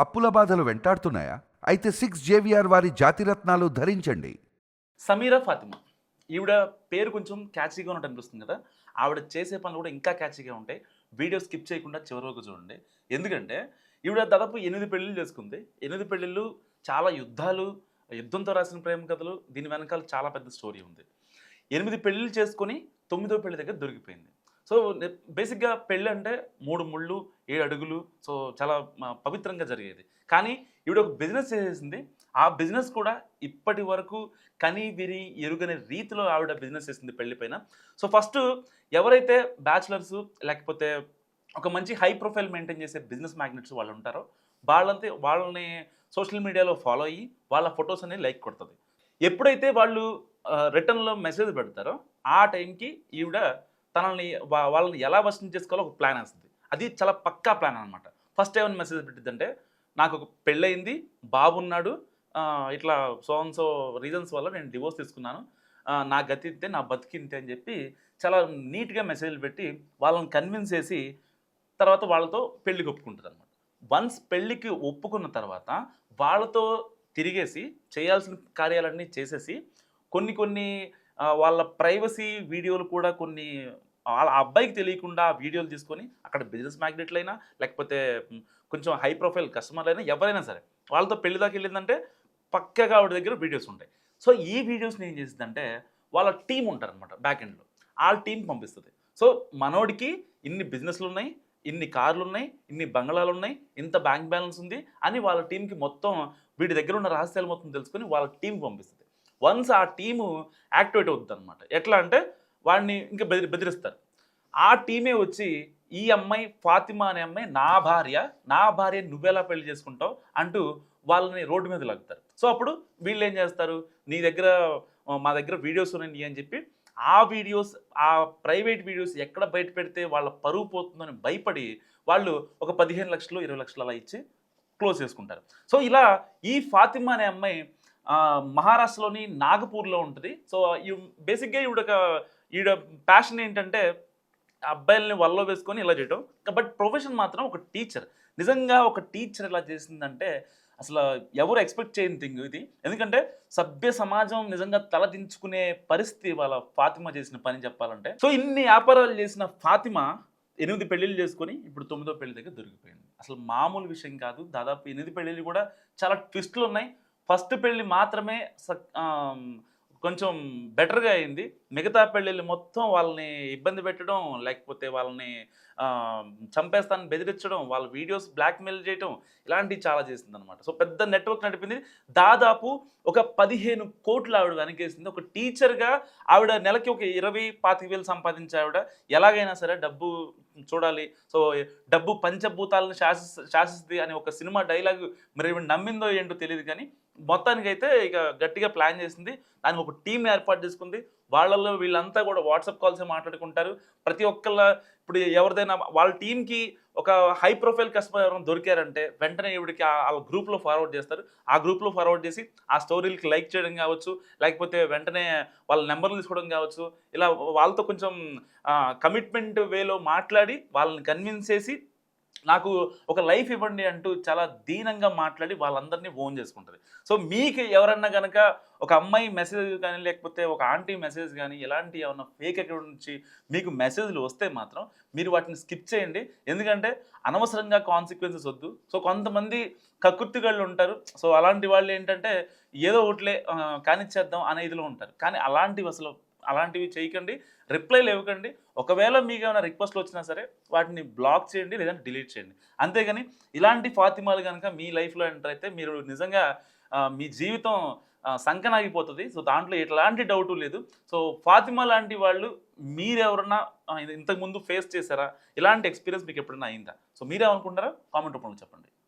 అప్పుల బాధలు వెంటాడుతున్నాయా? అయితే సిక్స్ జేవిఆర్ వారి జాతిరత్నాలు ధరించండి. సమీరా ఫాతిమా. ఈవిడ పేరు కొంచెం క్యాచీగా ఉన్నట్టు అనిపిస్తుంది కదా? ఆవిడ చేసే పనులు కూడా ఇంకా క్యాచీగా ఉంటాయి. వీడియో స్కిప్ చేయకుండా చివరి వరకు చూడండి. ఎందుకంటే ఈవిడ దాదాపు ఎనిమిది పెళ్ళిళ్ళు చేసుకుంది. ఎనిమిది పెళ్ళిళ్ళు చాలా యుద్ధాలు యుద్ధంతో రాసిన ప్రేమ కథలు దీని వెనకాల చాలా పెద్ద స్టోరీ ఉంది. ఎనిమిది పెళ్ళిళ్ళు చేసుకొని తొమ్మిదో పెళ్ళి దగ్గర దొరికిపోయింది. సో బేసిక్గా పెళ్ళి అంటే మూడు ముళ్ళు ఏడు అడుగులు సో చాలా పవిత్రంగా జరిగేది. కానీ ఈవిడ ఒక బిజినెస్ చేసేసింది. ఆ బిజినెస్ కూడా ఇప్పటి వరకు కని విరి ఎరుగని రీతిలో ఆవిడ బిజినెస్ చేసింది పెళ్ళిపైన సో ఫస్ట్ ఎవరైతే బ్యాచులర్స్ లేకపోతే ఒక మంచి హై ప్రొఫైల్ మెయింటైన్ చేసే బిజినెస్ మ్యాగ్నెట్స్ వాళ్ళు ఉంటారో వాళ్ళంతే వాళ్ళని సోషల్ మీడియాలో ఫాలో అయ్యి వాళ్ళ ఫొటోస్ అనేవి లైక్ కొడుతుంది. ఎప్పుడైతే వాళ్ళు రిటర్న్లో మెసేజ్ పెడతారో ఆ టైంకి ఈవిడ తనల్ని వా- వాళ్ళని ఎలా వర్షం చేసుకోవాలో ఒక ప్లాన్ వేస్తుంది. అది చాలా పక్కా ప్లాన్ అనమాట ఫస్ట్ ఏమైనా మెసేజ్ పెట్టిద్దంటే నాకు ఒక పెళ్ళయింది బాబున్నాడు ఇట్లా సో అండ్ సో రీజన్స్ వల్ల నేను డివోర్స్ తీసుకున్నాను నా గతి ఇంతే నా బతికింతే అని చెప్పి చాలా నీట్గా మెసేజ్లు పెట్టి వాళ్ళని కన్విన్స్ చేసి తర్వాత వాళ్ళతో పెళ్ళికి ఒప్పుకుంటుంది అనమాట వన్స్ పెళ్ళికి ఒప్పుకున్న తర్వాత వాళ్ళతో తిరిగేసి చేయాల్సిన కార్యాలన్నీ చేసేసి కొన్ని కొన్ని వాళ్ళ ప్రైవసీ వీడియోలు కూడా కొన్ని వాళ్ళ అబ్బాయికి తెలియకుండా వీడియోలు తీసుకొని అక్కడ బిజినెస్ మ్యాగ్నెట్లైనా లేకపోతే కొంచెం హై ప్రొఫైల్ కస్టమర్లు అయినా ఎవరైనా సరే వాళ్ళతో పెళ్ళి దాకా వెళ్ళిందంటే పక్కగా ఆవిడ దగ్గర వీడియోస్ ఉంటాయి. సో ఈ వీడియోస్ని ఏం చేసిందంటే వాళ్ళ టీం ఉంటారనమాట బ్యాక్ ఎండ్లో వాళ్ళ టీం పంపిస్తుంది. సో మనోడికి ఇన్ని బిజినెస్లు ఉన్నాయి ఇన్ని కార్లు ఉన్నాయి ఇన్ని బంగ్లాలు ఉన్నాయి ఇంత బ్యాంక్ బ్యాలెన్స్ ఉంది అని వాళ్ళ టీంకి మొత్తం వీడి దగ్గర ఉన్న రహస్యాలు మొత్తం తెలుసుకొని వాళ్ళ టీంకి పంపిస్తుంది. వన్స్ ఆ టీము యాక్టివేట్ అవుతుంది అనమాట ఎట్లా అంటే వాడిని ఇంకా బెదిరి బెదిరిస్తారు. ఆ టీమే వచ్చి ఈ అమ్మాయి ఫాతిమా అనే అమ్మాయి నా భార్య నా భార్య నువ్వెలా పెళ్ళి చేసుకుంటావు అంటూ వాళ్ళని రోడ్డు మీద లాగుతారు. సో అప్పుడు వీళ్ళు ఏం చేస్తారు? నీ దగ్గర మా దగ్గర వీడియోస్ ఉన్నాయి అని చెప్పి ఆ వీడియోస్ ఆ ప్రైవేట్ వీడియోస్ ఎక్కడ బయట పెడితే వాళ్ళ పరువు పోతుందని భయపడి వాళ్ళు ఒక పదిహేను లక్షలు ఇరవై లక్షలు అలా ఇచ్చి క్లోజ్ చేసుకుంటారు. సో ఇలా ఈ ఫాతిమా అనే అమ్మాయి మహారాష్ట్రలోని నాగపూర్లో ఉంటుంది. సో ఈ బేసిక్గా ఈవిడ ఒక ఈవిడ ప్యాషన్ ఏంటంటే అబ్బాయిలని వల్ల వేసుకొని ఇలా చేయటం. బట్ ప్రొఫెషన్ మాత్రం ఒక టీచర్ నిజంగా ఒక టీచర్ ఇలా చేసిందంటే అసలు ఎవరు ఎక్స్పెక్ట్ చేయని థింగ్ ఇది. ఎందుకంటే సభ్య సమాజం నిజంగా తలదించుకునే పరిస్థితి వాళ్ళ ఫాతిమా చేసిన పని చెప్పాలంటే. సో ఇన్ని వ్యాపారాలు చేసిన ఫాతిమా ఎనిమిది పెళ్ళిళ్ళు చేసుకొని ఇప్పుడు తొమ్మిదో పెళ్ళి దగ్గర దొరికిపోయింది. అసలు మామూలు విషయం కాదు. దాదాపు ఎనిమిది పెళ్ళిళ్ళు కూడా చాలా ట్విస్టులు ఉన్నాయి. ఫస్ట్ పెళ్ళి మాత్రమే కొంచెం బెటర్గా అయింది. మిగతా పెళ్ళిళ్ళు మొత్తం వాళ్ళని ఇబ్బంది పెట్టడం లేకపోతే వాళ్ళని చంపేస్తాను బెదిరించడం వాళ్ళ వీడియోస్ బ్లాక్మెయిల్ చేయడం ఇలాంటివి చాలా చేసింది అనమాట సో పెద్ద నెట్వర్క్ నడిపింది. దాదాపు ఒక పదిహేను కోట్లు ఆవిడ వెనకేసింది. ఒక టీచర్గా ఆవిడ నెలకి ఒక ఇరవై పాతిక వేలు సంపాదించే ఆవిడ. ఎలాగైనా సరే డబ్బు చూడాలి. సో డబ్బు పంచభూతాలను శాసిస్ శాసిస్తుంది అని ఒక సినిమా డైలాగ్ మరి నమ్మిందో ఏంటో తెలియదు కానీ మొత్తానికైతే ఇక గట్టిగా ప్లాన్ చేసింది. దానికి ఒక టీం ఏర్పాటు చేసుకుంది. వాళ్ళల్లో వీళ్ళంతా కూడా వాట్సాప్ కాల్స్ మాట్లాడుకుంటారు. ప్రతి ఒక్కళ్ళ ఇప్పుడు ఎవరిదైనా వాళ్ళ టీంకి ఒక హై ప్రొఫైల్ కస్టమర్ ఎవరైనా దొరికారంటే వెంటనే ఇవిడికి ఆ- వాళ్ళ గ్రూప్లో ఫార్వర్డ్ చేస్తారు. ఆ గ్రూప్లో ఫార్వర్డ్ చేసి ఆ స్టోరీలకి లైక్ చేయడం కావచ్చు. లేకపోతే వెంటనే వాళ్ళ నెంబర్లు తీసుకోవడం కావచ్చు. ఇలా వాళ్ళతో కొంచెం కమిట్మెంట్ వేలో మాట్లాడి వాళ్ళని కన్విన్స్ చేసి నాకు ఒక లైఫ్ ఇవ్వండి అంటూ చాలా దీనంగా మాట్లాడి వాళ్ళందరినీ ఓన్ చేసుకుంటుంది. సో మీకు ఎవరన్నా కనుక ఒక అమ్మాయి మెసేజ్ కానీ లేకపోతే ఒక ఆంటీ మెసేజ్ కానీ ఎలాంటి ఏమన్నా ఫేక్ అకౌంట్ నుంచి మీకు మెసేజ్లు వస్తే మాత్రం మీరు వాటిని స్కిప్ చేయండి. ఎందుకంటే అనవసరంగా కాన్సిక్వెన్సెస్ వద్దు. సో కొంతమంది కకృతిగాళ్ళు ఉంటారు. సో అలాంటి వాళ్ళు ఏంటంటే ఏదో ఒకటిలే కానిచ్చేద్దాం అనే ఇదిలో ఉంటారు. కానీ అలాంటివి అసలు అలాంటివి చేయకండి రిప్లైలు ఇవ్వకండి ఒకవేళ మీకు ఏమైనా రిక్వెస్ట్లు వచ్చినా సరే వాటిని బ్లాక్ చేయండి లేదంటే డిలీట్ చేయండి. అంతేగాని ఇలాంటి ఫాతిమాలు కనుక మీ లైఫ్లో ఎంటర్ అయితే మీరు నిజంగా మీ జీవితం సంకనాగిపోతుంది. సో దాంట్లో ఎట్లాంటి డౌటు లేదు. సో ఫాతిమా లాంటి వాళ్ళు మీరెవరన్నా ఇంతకుముందు ఫేస్ చేశారా? ఇలాంటి ఎక్స్పీరియన్స్ మీకు ఎప్పుడైనా అయిందా? సో మీరేమనుకుంటారా? కామెంట్ రూపంలో చెప్పండి.